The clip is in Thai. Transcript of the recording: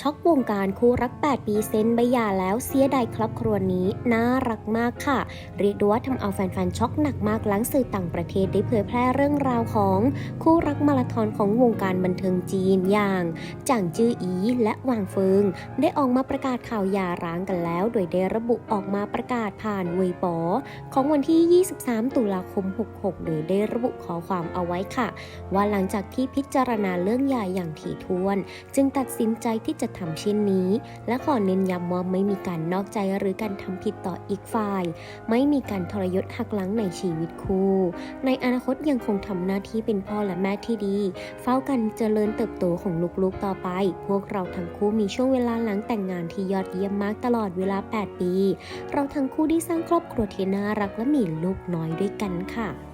ช็อกวงการคู่รัก 8 ปีเซนใบหย่าแล้วเสียดายครอบครัวนี้ น่ารักมากค่ะ เรียกได้ว่าทำเอาแฟนๆช็อกหนักมากหลังสื่อต่างประเทศได้เผยแพร่เรื่องราวของคู่รักมาราธอนของวงการบันเทิงจีนอย่างจางจื้ออีและหวางเฟิง ได้ออกมาประกาศข่าวหย่าร้างกันแล้ว โดยได้ระบุออกมาประกาศผ่านเวยปอของวันที่ 23 ตุลาคม 66 โดยได้ระบุขอความเอาไว้ค่ะ ว่าหลังจากที่พิจารณาเรื่องหย่าอย่างถี่ถ้วน จึงตัดสินใจที่จะทำเช่นนี้ และขอเน้นย้ำว่าไม่มีการนอกใจหรือการทำผิดต่ออีกฝ่าย ไม่มีการทรยศหักหลังในชีวิตคู่ ในอนาคตยังคงทำหน้าที่เป็นพ่อและแม่ที่ดี เฝ้ากันเจริญเติบโตของลูกๆต่อไป พวกเราทั้งคู่มีช่วงเวลาหลังแต่งงานที่ยอดเยี่ยมมากตลอดเวลา 8 ปี เราทั้งคู่ได้สร้างครอบครัวที่น่ารักและมีลูกน้อยด้วยกันค่ะ